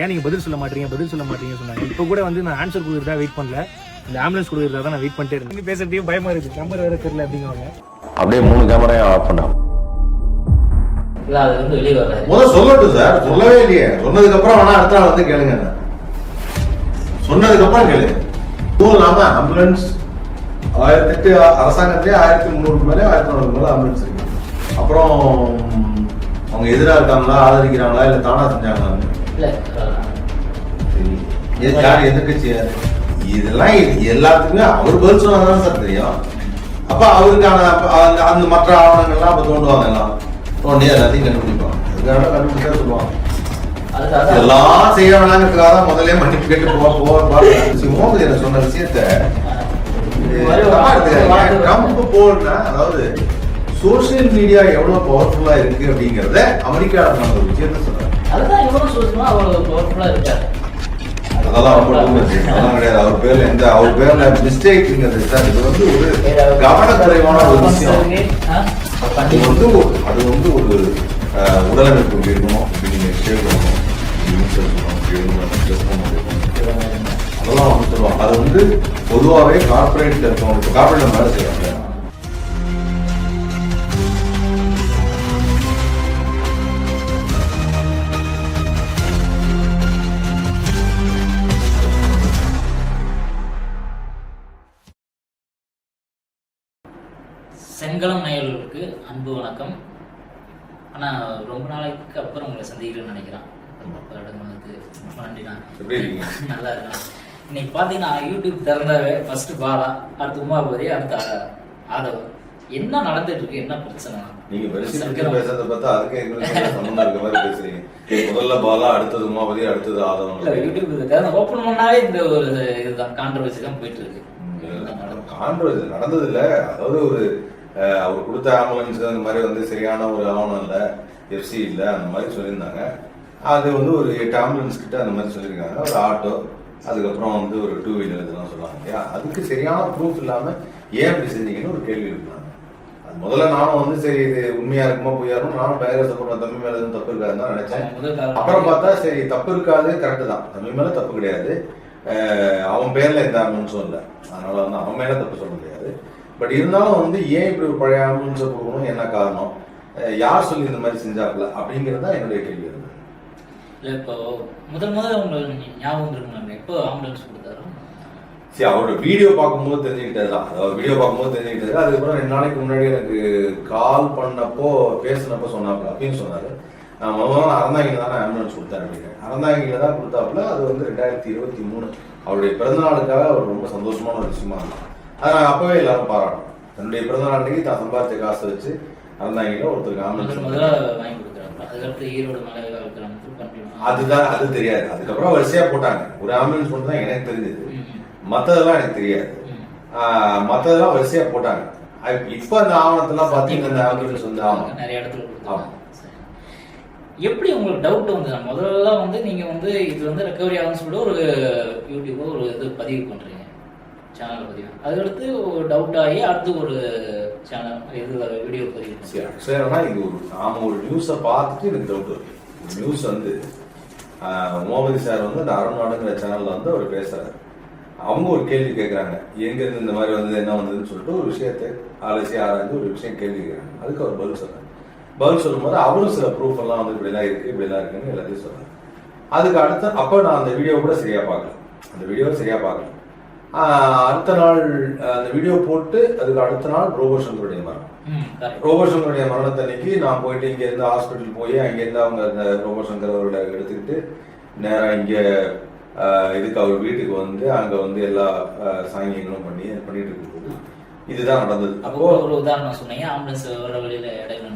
ஏன் நீங்க பதில் சொல்ல மாட்டீங்க? பதில் சொல்ல மாட்டீங்க சொன்னாங்க. இப்போ கூட வந்து நான் ஆன்சர் கொடுக்குறதா வெயிட் பண்ணல. இந்த ஆம்புலன்ஸ் கொடுக்குறதா தான் நான் வெயிட் பண்ணிட்டே இருந்தேன். பேசுறதையும் பயமா இருக்கு. நம்பர் வேற தெரியல அப்படிங்குவாங்க அப்படியே மூணு கேமரையும் ஆஃப் பண்ணான் இல்ல அது வந்து வெளியே வராது முதல்ல சொல்லட்டும் சார் சொல்லவே இல்லையே. சொன்னதுக்கு அப்புறம் வேணா அடுத்த நாள் வந்து கேளுங்க. சொன்னதுக்கு அப்புறம் கேளுங்க இதுவும் இல்லாம ஆம்புலன்ஸ் ஆயிரத்தி எட்டு அரசாங்கத்திலே ஆயிரத்தி முந்நூறு மேலே ஆயிரத்தி நானூறு மேலே ஆம்புலன்ஸ் இருக்கு. அப்புறம் அவங்க எதிரா இருக்காங்களா ஆதரிக்கிறாங்களா இல்ல தானா அஹ், சரி. யார் எதிர்கட்சி யாரு? இதெல்லாம் இது எல்லாத்துக்குமே அவர் பதில் சொன்னாதான் சார் தெரியும். அப்ப அவருக்கான அந்த மற்ற ஆவணங்கள்லாம் அப்ப தோண்டுவாங்க எல்லாம். தோண்டி எல்லாத்தையும் கண்டுபிடிப்பாங்க. அதுக்காக கண்டுபிடிச்சா சொல்லுவாங்க. எல்லாம் செய்ய வேணாங்கிறதுக்காக தான் முதல்ல மன்னிப்பு கேட்டு போக போக மோகன் எனக்கு சொன்ன விஷயத்த. இது தப்பா எடுத்துக்காதீங்க. ட்ரம்ப் போடுற அதாவது சோசியல் மீடியா எவ்வளவு பவர்ஃபுல்லா இருக்கு அப்படிங்கறத அமெரிக்கால நடந்த ஒரு விஷயத்த சொல்றாங்க அதுதான் இவரும் சொல்லுமா அவ்வளவு பவர்ஃபுல்லா இருக்காரு. அதெல்லாம் அவர் மட்டும் இல்லை. அதெல்லாம் கிடையாது. அவர் பேர்ல எந்த அவர் பேர்ல மிஸ்டேக்ங்கிறது சார். இது வந்து ஒரு கவனக்குறைவான ஒரு விஷயம். அது வந்து அது வந்து ஒரு உடலமைப்பு இருக்கணும் இப்படி நீங்க ஷேவ் பண்ணணும். அதெல்லாம் வந்து சொல்லுவாங்க. அது வந்து பொதுவாகவே கார்பரேட் இருக்கவங்க இப்போ கார்பரேட் வேலை செய்யறாங்க செங்கலம் நேயர்களுக்கு அன்பு வணக்கம். ஆனா ரொம்ப நாளைக்கு அப்புறம் உங்களை சந்திக்கிறேன்னு நினைக்கிறேன். நன்றிண்ணா? நல்லா இருக்கேன் இன்னைக்கு பார்த்தீங்கன்னா யூடியூப் திறந்தாவே ஃபர்ஸ்ட் பாலா அடுத்து உமாபதி அடுத்து ஆதவ். என்ன நடந்துட்டு இருக்கு? என்ன பிரச்சனை நீங்க. பேசுறத பார்த்தா அதுக்கு எங்களுக்கு சம்பந்தம் இருக்க மாதிரி பேசுறீங்க. முதல்ல பாலா அடுத்தது உமாபதி அடுத்தது ஆதவன் யூடியூப் ஓப்பன் பண்ணாவே இந்த ஒரு இதுதான். கான்ட்ரவர்சி தான் போயிட்டு இருக்கு? கான்ட்ரவர்சி நடந்தது இல்ல அதாவது ஒரு அவர் கொடுத்த ஆம்புலன்ஸ் அந்த மாதிரி வந்து சரியான ஒரு ஆவணம் இல்ல எஃப்சி இல்ல அந்த மாதிரி சொல்லியிருந்தாங்க. அது வந்து ஒரு எட்டு ஆம்புலன்ஸ் கிட்ட அந்த மாதிரி சொல்லியிருக்காங்க. ஒரு ஆட்டோ அதுக்கப்புறம் வந்து ஒரு டூ வீலர் இதெல்லாம் சொல்லுவாங்க இல்லையா? அதுக்கு சரியான ப்ரூஃப் இல்லாம ஏன் இப்படி செஞ்சீங்கன்னு ஒரு கேள்வி இருக்காங்க அது முதல்ல நானும் வந்து சரி இது உண்மையா இருக்குமா பொய்யா இருக்கும் நானும் பயங்கர சப்போர்ட் தம்பி மேல எதுவும் தப்பு இருக்காதுன்னு தான் நினைச்சேன். அப்புறம் பார்த்தா சரி தப்பு இருக்காது கரெக்ட் தான். தம்பி மேல தப்பு கிடையாது. அவன் பேர்ல எந்த ஆம்புலன்ஸும் இல்லை. அதனால வந்து அவன் மேல தப்பு சொல்ல முடியாது. பட் இருந்தாலும் வந்து ஏன் இப்படி ஒரு பழைய ஆம்புலன்ஸை கொடுக்கணும்? என்ன காரணம்? யார் சொல்லி இந்த மாதிரி செஞ்சாப்புல? அப்படிங்கிறது தான் என்னுடைய கேள்வி. இருந்தது இல்ல இப்போ முதல் முதல்ல உங்களுக்கு ஞாபகம் இருக்குங்க எப்போ ஆம்புலன்ஸ் கொடுத்தாரு? சரி அவரோட வீடியோ பார்க்கும்போது தெரிஞ்சுக்கிட்டது தான். அதாவது வீடியோ பார்க்கும்போது தெரிஞ்சுக்கிட்டது அதுக்கப்புறம் ரெண்டு நாளைக்கு முன்னாடி எனக்கு கால் பண்ணப்போ பேசினப்போ சொன்னாப்புல அப்படின்னு சொன்னாரு. நான் முதல்ல அறந்தாங்கில தான் ஆம்புலன்ஸ் கொடுத்தேன் அப்படின்னு. அறந்தாங்கில தான் கொடுத்தாப்புல அது வந்து ரெண்டாயிரத்தி இருபத்தி மூணு. அவருடைய பிறந்த நாளுக்காக அவர் ரொம்ப சந்தோஷமான ஒரு விஷயமா இருந்தான் அதை நாங்கள் அப்பவே எல்லாரும் பாராட்டோம் தன்னுடைய பிறந்த நாள் அன்னைக்கு தான் சம்பாதிச்ச காசை வச்சு அறந்தாங்கில ஒருத்தருக்கு ஆம்புலன்ஸ் அதுதான் அது தெரியாது. அதுக்கப்புறம் வரிசையா போட்டாங்க. ஒரு ஆம்புலன்ஸ் மட்டும் தான் எனக்கு தெரிஞ்சது. மத்ததெல்லாம் எனக்கு தெரியாது. ஆஹ் மத்ததெல்லாம் வரிசையா போட்டாங்க. இப்ப அந்த ஆவணத்தெல்லாம் பாத்தீங்கன்னா அந்த ஆம்புலன்ஸ் வந்து ஆமா நிறைய இடத்துல கொடுத்தாங்க ஆமா. சரி. எப்படி உங்களுக்கு டவுட் வந்தது? முதல்ல வந்து நீங்க வந்து இது வந்து ரெக்கவரி ஆகும்னு சொல்லிட்டு ஒரு யூடியூபோ ஒரு இது பதிவு பண்றீங்க. சேனல் பதிவு அதுக்கடுத்து ஒரு டவுட் ஆகி அடுத்து ஒரு சேனல் இது வீடியோ பதிவு. பண்றீங்க. சரி ஆனால் இது ஒரு நாம் ஒரு நியூஸை பார்த்துட்டு எனக்கு டவுட் வருது. நியூஸ் வந்து ஆஹ் சார் வந்து அந்த அருணாடுங்கிற சேனலில் வந்து அவர் பேசுகிறார் அவங்க ஒரு கேள்வி கேட்குறாங்க எங்கேருந்து இந்த மாதிரி வந்து என்ன வந்ததுன்னு சொல்லிட்டு ஒரு விஷயத்தை அலசி ஆராய்ந்து ஒரு விஷயம் கேள்வி கேட்குறாங்க அதுக்கு அவர் பதில் சொல்றாரு. பதில் சொல்லும்போது அவரும் சில ப்ரூஃப் எல்லாம் வந்து இப்படிலாம் இருக்கு இப்படிலாம் இருக்குன்னு எல்லாத்தையும் சொல்கிறாங்க அதுக்கு அடுத்த அப்போ நான் அந்த வீடியோ கூட சரியாக பார்க்கல. அந்த வீடியோ சரியாக பார்க்கல. அடுத்த நாள் அந்த வீடியோ போட்டு அதுக்கு அடுத்த நாள் ரோபோசங்கருடைய மரணம். ம் correct. ரோபோசங்கருடைய மரணத்தன்னைக்கு நான் போயிட்டு இங்க இருந்து ஹாஸ்பிட்டல் போய் அங்க இருந்து அவங்க அந்த ரோபோசங்கர் அவரோட எடுத்துக்கிட்டு நேரா இங்க இதுக்கு அவர் வீட்டுக்கு வந்து அங்க வந்து எல்லா சாங்கியங்களும் பண்ணி பண்ணிட்டு இருக்கும்போது இதுதான் நடந்தது. அப்போ ஒரு உதாரணம் சொன்னீங்க ஆம்புலன்ஸ் வர வழியில இடையில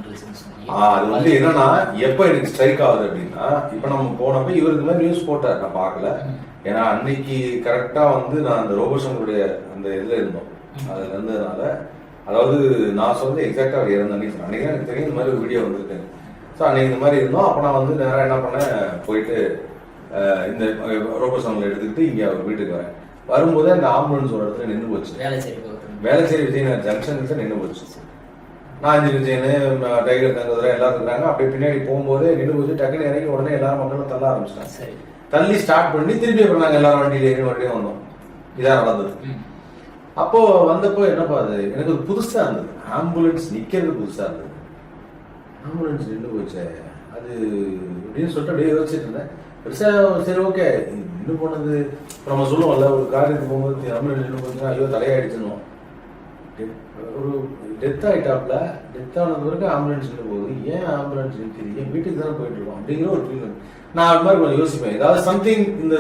அது வந்து என்னன்னா எப்ப எனக்கு ஸ்ட்ரைக் ஆகுது அப்படின்னா இப்ப நம்ம போனப்ப இவர் இந்த மாதிரி நியூஸ் போட்டார் நான் பார்க்கல. ஏன்னா அன்னைக்கு கரெக்டா வந்து நான் அந்த ரோபோசங்கருடைய அந்த இதுல இருந்தோம். அதுல இருந்ததுனால அதாவது நான் சொல்றது எக்ஸாக்டா அவர் இறந்த அன்னைக்கு. அன்னைக்கு எனக்கு தெரியும் இந்த மாதிரி ஒரு வீடியோ வந்திருக்கு. ஸோ அன்னைக்கு இந்த மாதிரி இருந்தோம். அப்போ நான் வந்து நேரா என்ன பண்ணேன்? போயிட்டு இந்த ரோபோசங்கரை எடுத்துக்கிட்டு இங்க அவர் வீட்டுக்கு வரேன். வரும்போது அந்த ஆம்புலன்ஸ் ஒரு இடத்துல நின்று போச்சு. வேலை செய்ய போகிறது வேளச்சேரி விஜயநகர் ஜங்ஷன் நின்று போச்சு. நான் விஜயனு டைகர் தங்கதுரை எல்லாரும் இருக்கிறாங்க. அப்படியே பின்னாடி போகும்போது நின்று போச்சு. டக்குனு இறங்கி உடனே எல்லாரும் மக்களும் தள்ள ஆரம்பிச்சிட்டாங்க. தள்ளி ஸ்டார்ட் பண்ணி திருப்பி அப்புறம் நாங்கள் எல்லாரும் வண்டியில் ஏறி வண்டியும் வந்தோம். இதான் நடந்தது. அப்போ வந்தப்போ என்னப்பா அது? எனக்கு ஒரு புதுசா இருந்தது. ஆம்புலன்ஸ் நிக்கிறது புதுசா இருந்தது. ஆம்புலன்ஸ் நின்று போச்சே. அது அப்படின்னு சொல்லிட்டு அப்படியே யோசிச்சுட்டு இருந்தேன். பெருசா சரி ஓகே. நின்று போனது. இப்ப நம்ம சொல்லுவோம்ல ஒரு காரியத்துக்கு போகும்போது ஆம்புலன்ஸ் நின்று போச்சுன்னா ஐயோ தலையாயிடுச்சுன்னு ஒரு டெத் ஆகிட்டாப்புல டெத் ஆனது வரைக்கும் ஆம்புலன்ஸ் போகுது. ஏன் ஆம்புலன்ஸ் நிற்குது ஏன் வீட்டுக்கு தானே போயிட்டு இருக்கோம்? அப்படிங்கிற ஒரு ஃபீல் நான் அது மாதிரி கொஞ்சம் யோசிப்பேன். ஏதாவது சம்திங் இந்த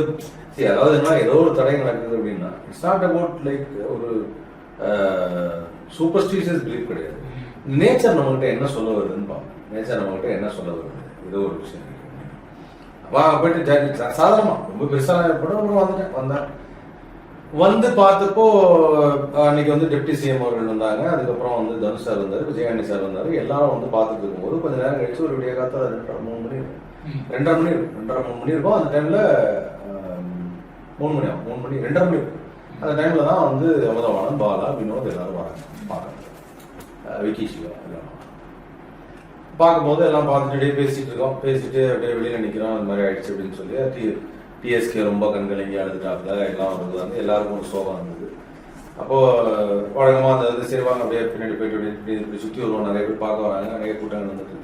சரி அதாவது என்ன ஏதோ ஒரு தடை நடக்குது அப்படின்னா இட்ஸ் நாட் அபவுட் லைக் ஒரு சூப்பர்ஸ்டிஷியஸ் பிலீஃப் கிடையாது. நேச்சர் நம்மகிட்ட என்ன சொல்ல வருதுன்னு பார்ப்போம். நேச்சர் நம்மகிட்ட என்ன சொல்ல வருது? ஏதோ ஒரு விஷயம். வா போயிட்டு சாதாரணமாக சாதாரணமா ரொம்ப பெருசாக படம் வந்துட்டேன். வந்தேன். வந்து பார்த்தப்போ அன்னைக்கு வந்து டெப்டி சிஎம் அவர்கள் வந்தாங்க. அதுக்கப்புறம் வந்து தனுஷ் சார் வந்தார் விஜயகாந்தி சார் வந்தார். எல்லாரும் வந்து பார்த்துட்டு இருக்கும்போது கொஞ்ச நேரம் கழிச்சு ஒரு விடிய காத்தா ரெண்டரை மூணு மணி. ரெண்டரை மணி இருக்கும். ரெண்டரை மூணு மணி இருக்கும். அந்த டைம்ல மூணு மணி ஆகும். மூணு மணி ரெண்டரை மணி இருக்கும். அந்த டைம்ல தான் வந்து அமுதவாணன் பாலா வினோத் எல்லாரும் வராங்க. பார்க்க விக்கி சிவா எல்லாம் பார்க்கும்போது எல்லாம் பார்த்துட்டு பேசிட்டு இருக்கோம். பேசிட்டு அப்படியே வெளியில நிக்கிறோம். அந்த மாதிரி ஆயிடுச்சு அப்படின்னு சொல்லி பிஎஸ்கே டிஎஸ்கே ரொம்ப கண்கலங்கி அழுதுட்டாப்புல எல்லாம் வருது வந்து எல்லாருக்கும் ஒரு சோகம் இருந்தது அப்போ வழக்கமாக அந்த வந்து சரி அப்படியே பின்னாடி போயிட்டு அப்படியே இப்படி இப்படி சுற்றி வருவோம் நிறைய பேர் பார்க்க வராங்க நிறைய கூட்டங்கள் வந்துட்டு.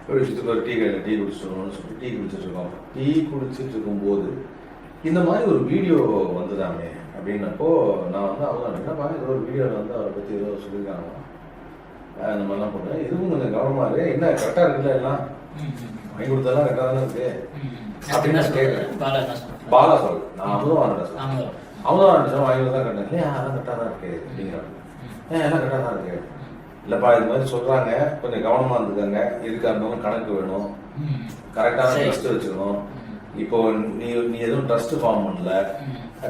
இப்படி சுற்றி ஒரு டீ கடையில் டீ குடிச்சிட்டு வருவோம்னு டீ குடிச்சிட்டு இருக்கோம். டீ குடிச்சிட்டு இருக்கும்போது இந்த மாதிரி ஒரு வீடியோ வந்ததாமே அப்படின்னப்போ நான் வந்து அவங்க என்னப்பா ஏதோ ஒரு வீடியோவில் வந்து அவரை பற்றி ஏதோ சொல்லியிருக்காங்க அஹ் இந்த மாதிரிலாம் பண்ணுறேன் இதுவும் கொஞ்சம் கவனமா இரு என்ன கரெக்டாக இருக்குல்ல எல்லாம் வாங்கி கொடுத்ததெல்லாம் கரெக்டாக தானே இருக்கு ம். அப்படின்னு சொல்றாரு. பாலா சொல் நான் சொல் ஆமா. அமுதவான சொல் வாங்கி தான் கரெக்டாக இல்லையா அதெல்லாம் கரெக்டாக தான் இருக்கு அப்படிங்கிறாங்க ஏன் எல்லாம் கரெக்டாக தான் இருக்கு இல்லைப்பா இது மாதிரி சொல்கிறாங்க கொஞ்சம் கவனமாக இருந்துக்கங்க எதுக்காக இருந்தாலும் கணக்கு வேணும். கரெக்டான. ட்ரஸ்ட் வச்சுக்கணும். இப்போ நீ நீ எதுவும் ட்ரஸ்ட் ஃபார்ம் பண்ணல.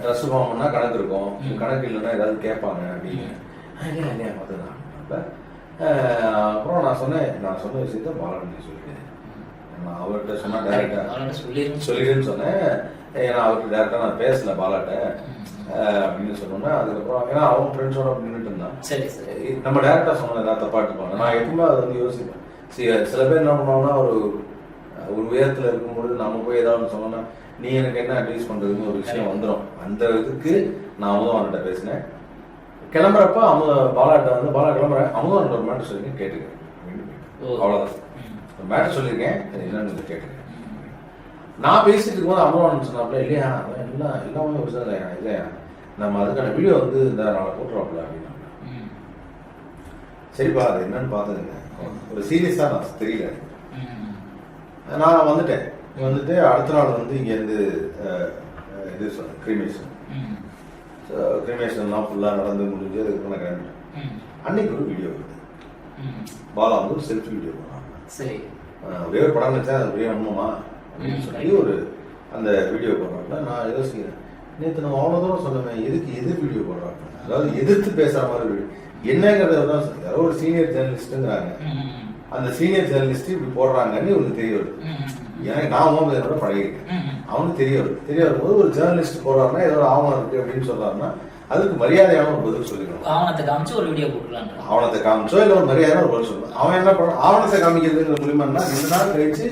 ட்ரஸ்ட் ஃபார்ம் பண்ணா கணக்கு இருக்கும். கணக்கு இல்லைன்னா ஏதாவது கேட்பாங்க அப்படின்னு "ஆ, இல்லையா பார்த்துக்கலாம் ஆஹ், அப்புறம் நான் சொன்னேன் நான் சொன்ன விஷயத்த பாலாஜி சொல்லிட்டேன். நான் அவர்கிட்ட சொன்னா டேரக்டா அவர்கிட்ட சொல்லிருன்னு சொல்லிடுன்னு சொன்னேன். ஏன்னா அவர்கிட்ட டேரக்டா நான் பேசல பாலாட்ட. அப்படின்னு சொன்னோன்னா அதுக்கப்புறம் ஏன்னா அவன் ஃப்ரெண்ட்ஸோட நின்றுட்டு இருந்தான். சரி சரி. நம்ம டேரக்டா சொன்னது ஏதாவது தப்பா எடுத்துப்பாங்க நான் எப்பவுமே அதை வந்து யோசிப்பேன். சி- சில பேர் என்ன பண்ணுவாங்கன்னா ஒரு ஒரு உயரத்துல இருக்கும்போது நம்ம போய் ஏதாவது சொன்னோம்னா நீ எனக்கு என்ன அட்வைஸ் பண்றதுன்னு ஒரு விஷயம் வந்துடும் அந்த இதுக்கு நான் அமுதவான்கிட்ட பேசினேன். கிளம்புறப்ப அமுத பாலாட்ட வந்து பாலா கிளம்புறேன் அமுதவான் ஒரு மேட்டர் சொல்லிங்க. அவ்வளவுதான். ம். ஒரு மேட்டர் சொல்லியிருக்கேன் என்னன்னு கேட்டுக்கிறேன். நான் பேசிட்டு இருக்கும்போது அமுதவான் சொன்னாப்ல இல்லையா எல்லாம் எல்லாமே ஒரு சார் இல்லையா நம்ம அதுக்கான வீடியோ வந்து இந்த நாளை போட்டுருவாப்ல அப்படின்னா. சரிப்பா அது என்னன்னு பார்த்துங்க ஒரு சீரியஸா நான் தெரியல. நான் வந்துட்டேன். வந்துட்டு அடுத்த நாள் வந்து இங்கேருந்து இது சொன்னேன் கிரிமேஷன் ம். கிரிமேஷன்லாம் ஃபுல்லாக நடந்து முடிஞ்சு அதுக்கப்புறம் நான் கிளம்பிட்டேன். அன்னைக்கு ஒரு வீடியோ வருது. பாலா வந்து ஒரு செல்ஃபி வீடியோ போடுறாங்க சரி ஒரே ஒரு படம் வச்சா அது ஒரே அம்மாமா அப்படின்னு சொல்லி ஒரு அந்த வீடியோ போடுறாங்க நான் யோசிக்கிறேன் நேற்று நம்ம அவ்வளோ தூரம் சொன்னேன் எதுக்கு எதிர் வீடியோ போடுறாங்க அதாவது எதிர்த்து பேசுற மாதிரி வீடியோ என்னங்கிறத தான் யாரோ ஒரு சீனியர் ஜேர்னலிஸ்ட்டுங்கிறாங்க. அந்த சீனியர் ஜேர்னலிஸ்ட் இப்படி போடுறாங்கன்னு இவனுக்கு தெரிய வருது. எனக்கு நான் ஓமதேவனோட பழகிருக்கேன். அவனுக்கு தெரிய வருது தெரிய வரும்போது ஒரு ஜேர்னலிஸ்ட் போடுறாருன்னா ஏதோ ஆவணம் இருக்கு அப்படின்னு சொல்றாருன்னா அதுக்கு மரியாதையான ஒரு பதில் சொல்லிக்கணும் ஆவணத்தை காமிச்சு ஒரு வீடியோ போட்டுக்கலான்ற ஆவணத்தை காமிச்சோ இல்லை ஒரு மரியாதையான ஒரு பதில் சொல்லணும் அவன் என்ன பண்ணான் ஆவணத்தை காமிக்கிறதுங்கிற மூலியமா ரெண்டு நாள் கழிச்சு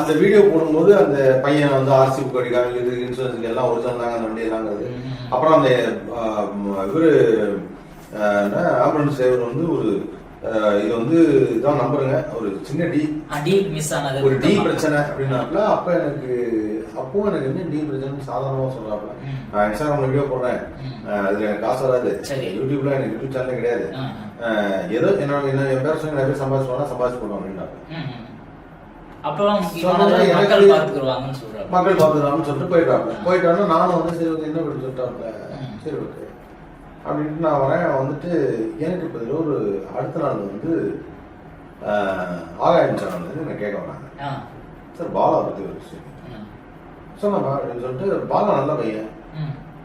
அந்த வீடியோ போடும்போது அந்த பையன் வந்து ஆர்சி புக் அடி காமிக்கிறது இன்சூரன்ஸ் எல்லாம் ஒரிஜினல் தாங்க அந்த வண்டி எல்லாங்கிறது. அப்புறம் அந்த இவரு ஆம்புலன்ஸ் டிரைவர் வந்து ஒரு இது வந்து இதான் நம்புறேங்க. ஒரு சின்ன டி. டீல் மிஸ் ஆனது. ஒரு டி பிரச்சனை அப்படின்னாப்ல அப்ப எனக்கு அப்போ எனக்கு என்ன டி பிரச்சனை சாதாரணமா சொல்றாப்ல ம். நான் இன்ஸ்டாகிராம்ல வீடியோ போடுறேன். அதுல எனக்கு காசு வராது. யூடியூப்ல எனக்கு யூடியூப் சேனலே கிடையாது. ஏதோ என்னோட என்ன என் பேர் சொல்லி நிறைய பேர் சம்பாதிச்சு சம்பாதிச்சு போடுவாங்க அப்படின்னாப்ல ம், ம். அப்புறம் சொன்னா இவனை எனக்கு- மக்கள் பார்த்துக்கலாம்னு சொல்லிட்டு போயிட்டாப்ல போயிட்டாருன்னா நானும் வந்து சரி என்ன ம். சரி ஓகே. அப்படின்ட்டு நான் வரேன். வந்துட்டு எனக்கு இப்போ இதுல ஒரு அடுத்த நாள் வந்து ஆகாயம் சேனல் வந்து என்ன கேட்க வராங்க. சார் பாலா பத்தி ஒரு விஷயம். சொன்னாங்க அப்படின்னு சொல்லிட்டு பாலா நல்ல பையன்.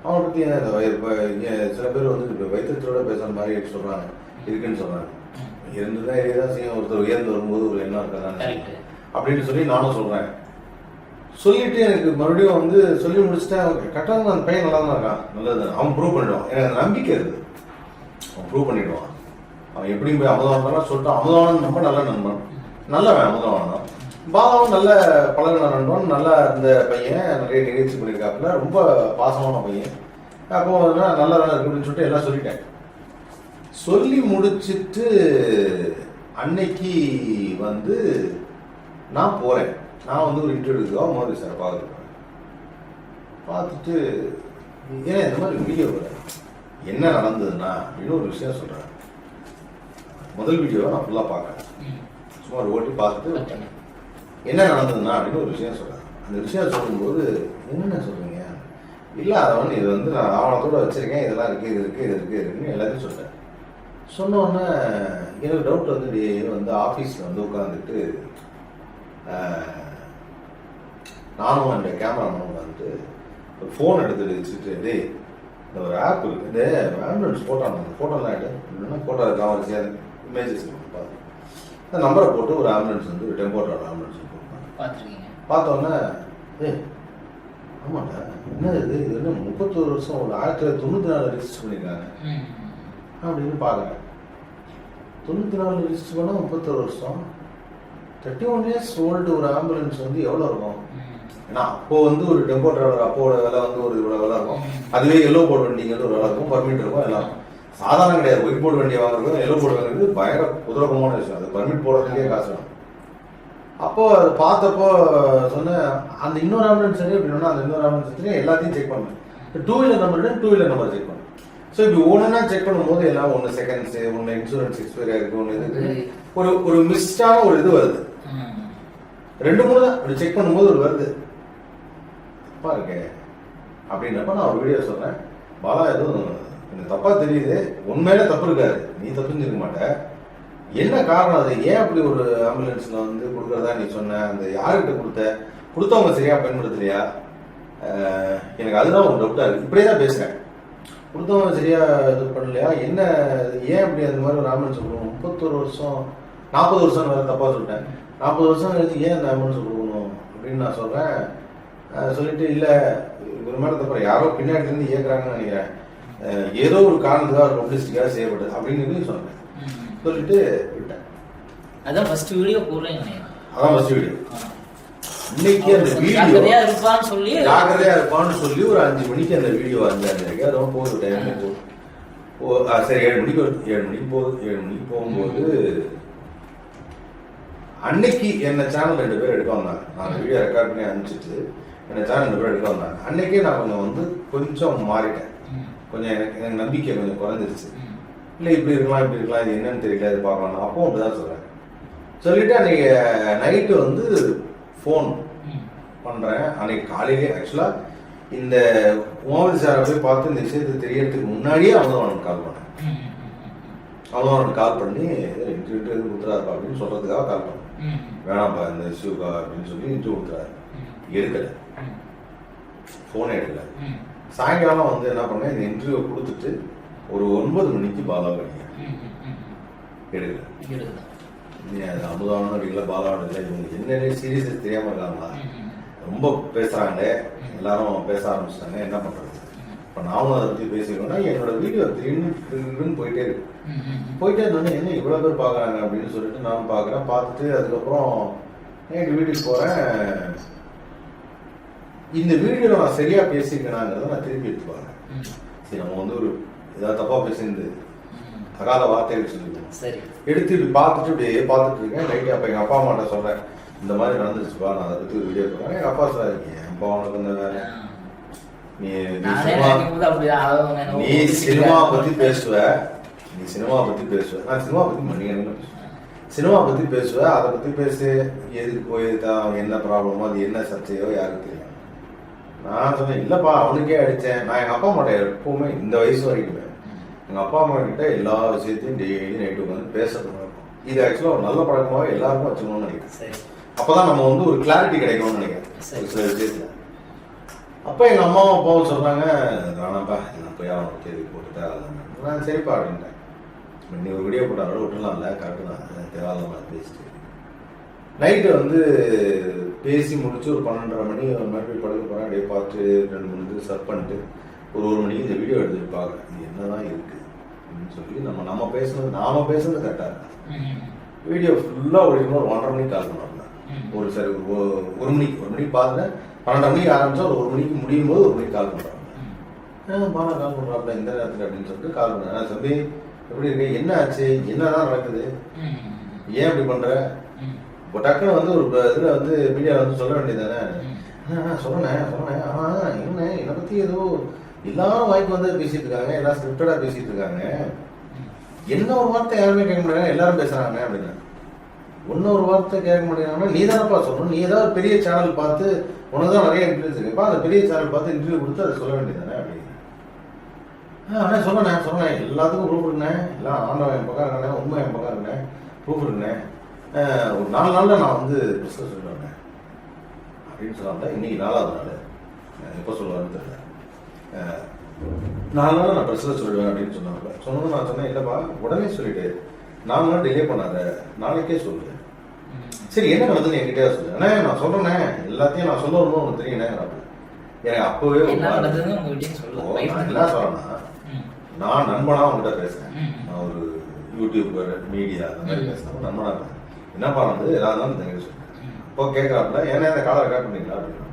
அவனை இந்த வய- இப்ப இங்க சில பேர் வந்து இப்ப வைத்தியத்தோட பேசுற மாதிரி சொல்றாங்க. இருக்குன்னு சொல்றாங்க. இருந்துதான் ஏரியா செய்யும். ஒருத்தர் உயர்ந்து வரும்போது ஒரு எண்ணம் இருக்கதான் Correct. அப்படின்னு சொல்லி நானும் சொல்றேன். சொல்லிட்டு எனக்கு மறுபடியும் வந்து சொல்லி முடிச்சுட்டேன் கரெக்டாக அந்த பையன் நல்லா தான் இருக்கான். நல்லது. அவன் ப்ரூவ் பண்ணிடுவான். எனக்கு அந்த நம்பிக்கை இருக்குது அவன் ப்ரூவ் பண்ணிடுவான். அவன் எப்படியும் போய் அமுதவானலாம் சொல்லிட்டு அமுதவானன் ரொம்ப நல்ல நண்பன். நல்லவன் அமுதவானன் தான். பாலாவும் நல்ல பழகின நண்பன். நல்லா இருந்த பையன். நிறைய நிகழ்ச்சி பண்ணியிருக்காப்புல. ரொம்ப பாசமான பையன். அப்போ நல்லா தான் இருக்கு அப்படின்னு சொல்லிட்டு எல்லாம் சொல்லிட்டேன். சொல்லி முடிச்சிட்டு அன்னைக்கு வந்து நான் போறேன். நான் வந்து ஒரு இன்டர்வியூக்காக மோடி சார் பார்த்துருக்கேன் பார்த்துட்டு ஏன் இந்த மாதிரி வீடியோ என்ன நடந்ததுன்னா அப்படின்னு ஒரு விஷயம் சொல்கிறேன் முதல் வீடியோவை நான் ஃபுல்லாக பார்க்குறேன் சும்மா ஒரு ஓட்டி பார்த்துட்டு என்ன நடந்ததுன்னா அப்படின்னு ஒரு விஷயம் சொல்கிறேன் அந்த விஷயம் சொல்லும்போது என்னென்ன சொல்கிறீங்க இல்லை அதை வந்து இது வந்து நான் ஆவணத்தோடு வச்சிருக்கேன். இதெல்லாம் இருக்குது இது இருக்குது இது இருக்குது இருக்குன்னு எல்லாத்தையும் சொல்கிறேன் சொன்னோடனே எனக்கு டவுட் வந்து வந்து ஆஃபீஸில் வந்து உட்காந்துட்டு நானும் அந்த கேமராமேனும் உட்காந்துட்டு ஒரு ஃபோன் எடுத்து வச்சுட்டு டேய் இந்த ஒரு ஆப் இருக்கு. இந்த ஆம்புலன்ஸ் ஃபோட்டோ அந்த ஃபோட்டோலாம் எடு. இல்லைன்னா ஃபோட்டோ இருக்காம வச்சு இமேஜஸ் பார்த்து அந்த நம்பரை போட்டு ஒரு ஆம்புலன்ஸ் வந்து ஒரு டெம்போட்டோட ஆம்புலன்ஸ் போட்டாங்க பார்த்துருக்கீங்க. பார்த்தோன்னே ஏ ஆமாண்டா என்ன இது? இது என்ன முப்பத்தோரு வருஷம் ஒரு ஆயிரத்தி தொள்ளாயிரத்தி தொண்ணூற்றி நாலு ரிஜிஸ்டர் பண்ணியிருக்காங்க. அப்படின்னு பார்க்குறேன் தொண்ணூற்றி நாலு ரிஜிஸ்டர் பண்ணால் முப்பத்தோரு வருஷம். தேர்ட்டி ஒன் இயர்ஸ் ஓல்டு ஒரு ஆம்புலன்ஸ் வந்து எவ்வளோ இருக்கும். ஏன்னா அப்போ வந்து ஒரு டெம்போ டிரைவர் அப்போட விலை வந்து ஒரு இவ்வளோ விலை இருக்கும். அதுவே எல்லோ போர்டு வண்டிங்கிறது ஒரு விலை இருக்கும் பர்மிட் இருக்கும் எல்லாம். சாதாரண கிடையாது. ஒயிட் போர்டு வண்டியை வாங்குறதுக்கும் எல்லோ போர்டு வாங்குறது பயங்கர குதிரகமான விஷயம். அது பர்மிட் போடுறதுக்கே காசு வேணும். அப்போ அது பார்த்தப்போ சொன்னேன் அந்த இன்னொரு ஆம்புலன்ஸ் சரி அப்படின்னா அந்த இன்னொரு ஆம்புலன்ஸ் சரி எல்லாத்தையும் செக் பண்ணேன் two wheeler number two wheeler number check பண்ணேன் ஸோ இப்படி ஒன்றுனா செக் பண்ணும்போது எல்லாம் ஒன்று செகண்ட்ஸ் ஒன்று இன்சூரன்ஸ் எக்ஸ்பைரி ஆயிருக்கு ஒன்று இது ஒரு ஒரு மிஸ்டான ஒரு இது வருது. ரெண்டு மூணு தான். அப்படி செக் பண்ணும்போது ஒரு வருது. தப்பா இருக்கே அப்படின்றப்ப நான் ஒரு வீடியோ சொன்னேன். பாலா எதுவும் எனக்கு தப்பா தெரியுது. உண்மையில தப்பு இருக்காது. நீ தப்பு இருக்க மாட்ட. என்ன காரணம் அது? ஏன் அப்படி ஒரு ஆம்புலன்ஸ்ல வந்து கொடுக்கறதா நீ சொன்ன? அந்த யாருக்கிட்ட கொடுத்த? கொடுத்தவங்க சரியா பயன்படுத்தலையா? எனக்கு அதுதான் ஒரு டவுட்டா இருக்கு. இப்படியே தான் பேசுறேன். கொடுத்தவங்க சரியா இது பண்ணலையா? என்ன ஏன் அப்படி அந்த மாதிரி ஒரு ஆம்புலன்ஸ் கொடுக்கணும்? முப்பத்தொரு வருஷம் நாற்பது வருஷம் வேற தப்பா சொல்லிட்டேன். நாற்பது வருஷம் கழிச்சு ஏன் அந்த ஆம்புலன்ஸ் கொடுக்கணும்? அப்படின்னு நான் சொல்றேன். சொல்லிட்டு இல்ல இவர் மேல தப்பு யாரோ பின்னாடி இருந்து இயக்குறாங்கன்னு நினைக்கிறேன். ஏதோ ஒரு காரணத்துக்காக ஒரு பப்ளிசிட்டிக்காக செய்யப்பட்டது அப்படின்னு சொன்னேன். சொல்லிட்டு விட்டேன். அதான் ஃபர்ஸ்ட் வீடியோ நினைக்கிறேன். அதான் ஃபர்ஸ்ட் வீடியோ. இன்னைக்கு அந்த வீடியோ ஜாக்கிரதையா இருப்பான்னு சொல்லி ஜாக்கிரதையா இருப்பான்னு சொல்லி ஒரு அஞ்சு மணிக்கு அந்த வீடியோ வந்தாங்க அதெல்லாம் போகுது டைம் போகுது ஓ சரி ஏழு மணிக்கு வருது ஏழு மணிக்கு போகுது. ஏழு மணிக்கு போகும்போது அன்னைக்கு என்ன சேனல் ரெண்டு பேர் வந்தாங்க நான் வீடியோ ரெக்கார்ட் பண்ணி அனுப்பிச்சிட்டு சேனல் ரெண்டு பேர் எடுக்க வந்தாங்க அன்னைக்கே நான் கொஞ்சம் வந்து கொஞ்சம் மாறிட்டேன். கொஞ்சம் எனக்கு எனக்கு நம்பிக்கை கொஞ்சம் குறைஞ்சிருச்சு. இல்லை இப்படி இருக்கலாம் இப்படி இருக்கலாம் இது என்னன்னு தெரியல இது பார்க்கலாம் அப்போ அப்படிதான் சொல்றேன் சொல்லிட்டு அன்னைக்கு நைட்டு வந்து ஃபோன் ம். பண்றேன் அன்னைக்கு காலையிலே ஆக்சுவலா இந்த மோகன் சாரை போய் பார்த்து இந்த விஷயத்தை தெரியறதுக்கு முன்னாடியே அவனுக்கு கால் பண்ணேன். ம். அவனுக்கு கால் பண்ணி இன்டர்வியூ கொடுத்துறாருப்பா அப்படின்னு சொல்றதுக்காக கால் பண்ணேன். வேணாம்ப்பா இந்த இஷ்யூக்கா அப்படின்னு சொல்லி இன்டர்வியூ கொடுத்துறாரு. எடுக்கல. ஃபோனை எடுக்கல. சாயங்காலம் வந்து என்ன பண்ணேன் இந்த இன்டர்வியூ கொடுத்துட்டு ஒரு ஒன்பது மணிக்கு பாலா. ம். எடுக்கல. நீ அது அமுதானம் பாலாவன் இல்லை இவங்க என்னென்ன சீரியஸ் தெரியாம இருக்காங்களா. ரொம்ப பேசுறாங்க எல்லாரும் பேச ஆரம்பிச்சிட்டாங்க என்ன பண்றது இப்போ நானும் அதை பத்தி பேசிக்கணும்னா என்னோட வீடியோ திடீர்னு போயிட்டே இருக்கு. போயிட்டே இருந்தோன்னே என்ன இவ்வளோ பேர் பார்க்குறாங்க அப்படின்னு சொல்லிட்டு நானும் பார்க்குறேன் பார்த்துட்டு அதுக்கப்புறம் நைட்டு வீட்டுக்கு போகிறேன் இந்த வீடியோவில் நான் சரியாக பேசியிருக்கேனாங்கிறத நான் திருப்பி எடுத்து ம். சரி நம்ம வந்து ஒரு ஏதாவது தப்பாக பேசியிருந்து ம். தகாத வார்த்தைகள் சொல்லிருக்கோம் சரி. எடுத்து இப்படி பார்த்துட்டு இப்படியே பார்த்துட்டு இருக்கேன். நைட்டு அப்போ எங்கள் அப்பா அம்மாட்ட சொல்கிறேன் இந்த மாதிரி நடந்துச்சுப்பா நான் அதை பற்றி ஒரு வீடியோ போடுறேன் எங்கள் அப்பா சொல்கிறாரு என் அப்பா உனக்கு இந்த வேலை. நீ சினிமா. பத்தி பேசுவ. நீ சினிமா பத்தி பேசுவ. நான் சினிமா பத்தி மணிகணக்கில் பேசுவேன். சினிமா பத்தி பேசுவ அதை பத்தி பேசு. எதுக்கு போய் அவன் என்ன ப்ராப்ளமோ அது என்ன சர்ச்சையோ யாருக்கு தெரியும். நான் சொன்னேன் இல்லப்பா அவனுக்கே அடிச்சேன். நான் எங்க அப்பா அம்மாட்ட எப்பவுமே இந்த வயசு வரைக்குமே எங்க அப்பா அம்மா கிட்ட எல்லா விஷயத்தையும் டெய்லி நைட்டு உட்காந்து பேசுறது இது ஆக்சுவலாக ஒரு நல்ல பழக்கமாவே எல்லாருக்கும் வச்சுக்கணும்னு நினைக்கிறேன். சரி. அப்பதான் நம்ம வந்து ஒரு கிளாரிட்டி கிடைக்கும்னு நினைக்கிறேன். சில விஷயத்துல. அப்போ எங்க அம்மாவும் அப்பாவும் சொல்றாங்க வேணாம்ப்பா நான் போய் அவனை தேதி போட்டுட்டா நான் சரிப்பா அப்படின்ட்டேன். நீ ஒரு வீடியோ போட்டாலும் விட்டுலாம்ல கரெக்டு தான் தேவையில்லாம பேசிட்டு. நைட்டு வந்து பேசி முடிச்சு ஒரு பன்னெண்டரை மணி ஒரு மாதிரி போய் படுக்க போறேன் அப்படியே பார்த்து ரெண்டு மணிக்கு சர்வ் பண்ணிட்டு ஒரு ஒரு மணிக்கு இந்த வீடியோ எடுத்துட்டு பார்க்குறேன் இது என்னதான் இருக்கு அப்படின்னு சொல்லி நம்ம நம்ம பேசுனது நாம பேசுனது கரெக்டாக இருக்கு. வீடியோ ஃபுல்லாக ஓடிக்கணும் ஒரு ஒன்றரை மணிக்கு கால் பண்ணுவாங்க ம். ஒரு சரி ஒரு ஒரு மணிக்கு ஒரு மணிக்கு பார்த்துட்டேன் பன்னெண்டு மணிக்கு ஆரம்பிச்சா ஒரு ஒரு மணிக்கு முடியும் போது ஒரு மணிக்கு கால் பண்ணுறாங்க. பாலா கால் பண்ணுறாப்புல இந்த நேரத்தில் அப்படின்னு சொல்லிட்டு கால் பண்ணேன் தம்பி எப்படி இருக்கு என்ன ஆச்சு என்னதான் நடக்குது. ஏன் இப்படி பண்ற ம். இப்போ டக்குன்னு வந்து ஒரு இதில் வந்து மீடியாவில் வந்து சொல்ல வேண்டியதானே. சொன்னேன் சொன்னேன். ஆனா என்ன என்னை பற்றி ஏதோ எல்லாரும் வாய்ப்பு வந்து பேசிட்டு இருக்காங்க எல்லாம் ஸ்கிரிப்டடாக பேசிட்டு இருக்காங்க. என்ன ஒரு வார்த்தை யாருமே கேட்க மாட்டேங்க எல்லாரும் பேசுறாங்க அப்படின்னு. ஒன்னும் ஒரு வார்த்தை கேட்க மாட்டேங்கிறாங்கன்னா நீ தானப்பா சொல்லணும். நீ ஏதாவது பெரிய சேனல் பார்த்து உனக்கு தான் நிறைய இன்ஃபுளுன்ஸ் இருக்குப்பா அந்த பெரிய சேனல் பார்த்து இன்டர்வியூ கொடுத்து அதை சொல்ல வேண்டியதானே அப்படின்னு. அண்ணே சொன்னேன் சொன்னேன். எல்லாத்துக்கும் ப்ரூஃப் இருந்தேன் எல்லாம் ஆண்டவன் என் பக்கம் இருந்தேன் உண்மை என் பக்கம் இருந்தேன் ப்ரூஃப் இருந்தேன் ஒரு நாலு நாளில் நான் வந்து ப்ரெஸ்ஸில் சொல்லுவேன் அப்படின்னு சொன்னாங்க. இன்னைக்கு நாலாவது நாள். எப்போ சொல்லுவேன்னு தெரியல. நாலு நாள் நான் ப்ரெஸ்ஸில் சொல்லுவேன் அப்படின்னு சொன்னாங்க. சொன்னது நான் சொன்னேன் இல்லைப்பா உடனே சொல்லிட்டு நாலு நாள் டிலே பண்ணாத. நாளைக்கே சொல்லு. சரி என்ன நடந்ததுன்னு என்கிட்ட சொல்லு. அண்ணே நான் சொல்றேனே. எல்லாத்தையும் நான் சொல்ல வரணும் உனக்கு தெரியும் எனக்கு அப்பவே என்ன சொல்றேன்னா. நான் நண்பனா உங்ககிட்ட பேசுறேன். நான் ஒரு யூடியூபர் மீடியா அந்த மாதிரி. பேசுறேன். நண்பனா என்னப்பா வந்து ஏதாவது சொல்றேன் ம். இப்போ கேட்கறாப்புல ஏன்னா இந்த காலை ரெக்கார்ட் பண்ணீங்களா அப்படின்னு.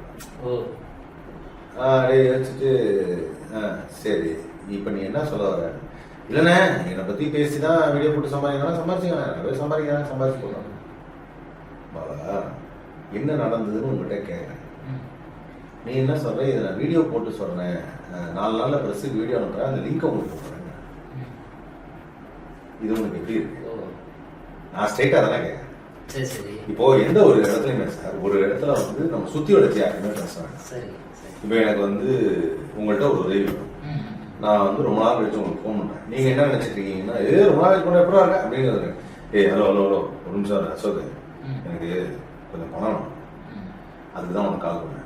ஆ, சரி இப்போ நீ என்ன சொல்ல வர? இல்லைண்ணே என்னை பற்றி பேசி தான் வீடியோ போட்டு சம்பாதிக்கிறாங்க சம்பாதிச்சுக்கண்ணே நிறைய சம்பாதிக்கிறாங்க சம்பாதிச்சு போடுறாங்க. பாலா என்ன நடந்ததுன்னு உங்ககிட்ட கேட்குறேன். நீ என்ன சொல்ற? இதை நான் வீடியோ போட்டு சொல்றேன். அஹ் நாலு நாள்ல ப்ரெஸ்ஸுக்கு வீடியோ அனுப்புறேன். அந்த லிங்க் உங்களுக்கு போடுறேன் ம். இது உங்களுக்கு எப்படி இருக்கு? நான் ஸ்ட்ரைட்டா தானே கேட்கறேன் இப்போ எந்த ஒரு இடத்துலையுமே சார் ஒரு இடத்துல வந்து நம்ம சுத்தி வளர்ச்சி யாருமே பேசுறாங்க இப்போ எனக்கு வந்து உங்கள்கிட்ட ஒரு உதவி வேணும். நான் வந்து ரொம்ப நாள் கழிச்சு உங்களுக்கு ஃபோன் பண்றேன். நீங்க என்ன நினைச்சிட்டு இருக்கீங்கன்னா ஏ ரொம்ப நாள் கழிச்சு எப்படி இருக்க? அப்படிங்கிறது ஏய் ஹலோ ஹலோ ஹலோ ஒரு நிமிஷம் அசோக். எனக்கு கொஞ்சம் பணம் வேணும். ம். அதுக்கு தான் உனக்கு கால் பண்ணேன்.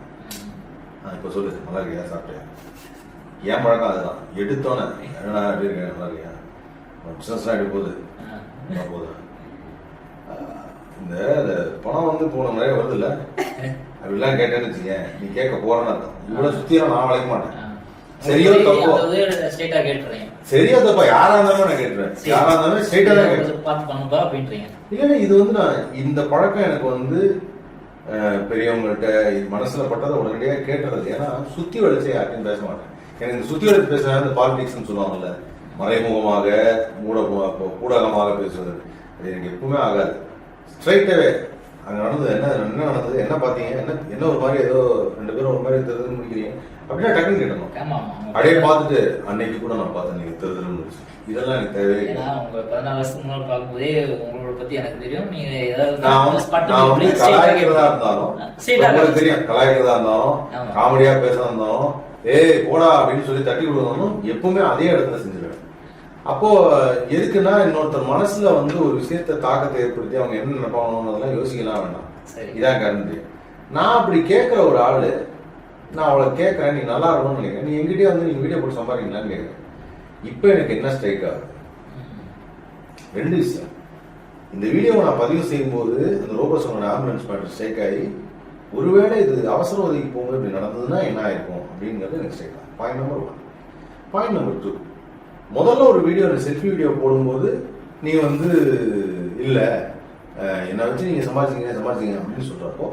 இப்போ சொல்லு நல்லா இருக்கியா? சாப்பிட்டேன் என் பழக்கம் அதுதான்? எடுத்தோன்னே என்னடா எப்படி இருக்கேன் நல்லா இருக்கியா? பிஸ்னஸ்லாம் எப்படி போகுது? ஆ. இந்த பணம் வந்து போன முறையே வருது இல்ல அப்படிலாம் கேட்டேன்னு வச்சுக்கேன் நீ கேட்க போறேன்னு அர்த்தம். இவ்வளவு சுத்தியெல்லாம் நான் வளைக்க மாட்டேன். சரியோ தப்போ? ஸ்ட்ரெயிட்டா சரியா தப்பா? யாரா இருந்தாலும் நான் கேட்டுருவேன். சரி. யாரா இருந்தாலும் ஸ்ட்ரைட்டா தான் அப்படின்றீங்க. இல்லைன்னா இது வந்து நான் இந்த பழக்கம் எனக்கு வந்து பெரியவங்கள்ட்ட மனசுல பட்டதை உடனடியாக கேட்டுறது. ஏன்னா சுத்தி வளைச்சு யார்ட்டையும் பேச மாட்டேன். எனக்கு இந்த சுத்தி வளைச்சு பேசுறது இந்த பாலிடிக்ஸ்னு சொல்லுவாங்கல்ல. மறைமுகமாக மூட ஊடகமாக பேசுவது அது எனக்கு எப்பவுமே ஆகாது. ஸ்ட்ரைட்டாவே அங்க நடந்தது என்ன என்ன நடந்தது என்ன பார்த்தீங்க என்ன என்ன ஒரு மாதிரி ஏதோ ரெண்டு பேரும் ஒரு மாதிரி தெரிஞ்சு முடிக்கிறீங்க அப்படின்னா டக்குன்னு கேட்டணும் அப்படியே பார்த்துட்டு அன்னைக்கு கூட நான் பார்த்தேன் நீங்க தெரிதல் முடிச்சு இதெல்லாம் எனக்கு தேவையே ஏன்னா உங்க பதினாலு வருஷத்துக்கு முன்னாடி பார்க்கும்போதே உங்களோட பத்தி எனக்கு தெரியும். நீங்க ஏதாவது நான் வந்து- வந்து கலாய்க்கிறதா. இருந்தாலும் உங்களுக்கு தெரியும் கலாய்க்கிறதா இருந்தாலும். காமெடியா பேசுறதா இருந்தாலும் ஏய் போடா அப்படின்னு சொல்லி தட்டி விடுவாலும் எப்பவுமே அதே இடத்துல செஞ்சிருவேன். அப்போ எதுக்குன்னா இன்னொருத்தர் மனசுல வந்து ஒரு விஷயத்த தாக்கத்தை ஏற்படுத்தி அவங்க என்ன நினைப்பாங்களோன்றதெல்லாம் யோசிக்கலாம் வேண்டாம். இதான் கரண்ட் நான் அப்படி கேட்கிற ஒரு ஆளு நான் அவளை கேட்கறேன் நீ நல்லா இருக்கணும்னு நினைக்கிறேன். நீ எங்கிட்டயே வந்து நீங்க வீடியோ போட்டு சம்பாதிக்கலான்னு கேட்குறேன். இப்போ எனக்கு என்ன ஸ்ட்ரைக் ஆகுது. ரெண்டு விஷயம். இந்த வீடியோவை நான் பதிவு செய்யும்போது அந்த ரோபோசோட ஆம்புலன்ஸ் மேட்டர் ஸ்ட்ரைக் ஆகி ஒருவேளை இது அவசர உதவிக்கு போகும்போது இப்படி நடந்ததுன்னா என்ன ஆயிருக்கும் அப்படிங்கிறது எனக்கு ஸ்ட்ரைக் ஆகும் point number one point number two முதல்ல ஒரு வீடியோ செல்ஃபி வீடியோ போடும்போது நீ வந்து இல்லை என்னை வச்சு நீங்கள் சமாளிச்சிங்க சமாளிச்சிங்க அப்படின்னு சொல்கிறப்போ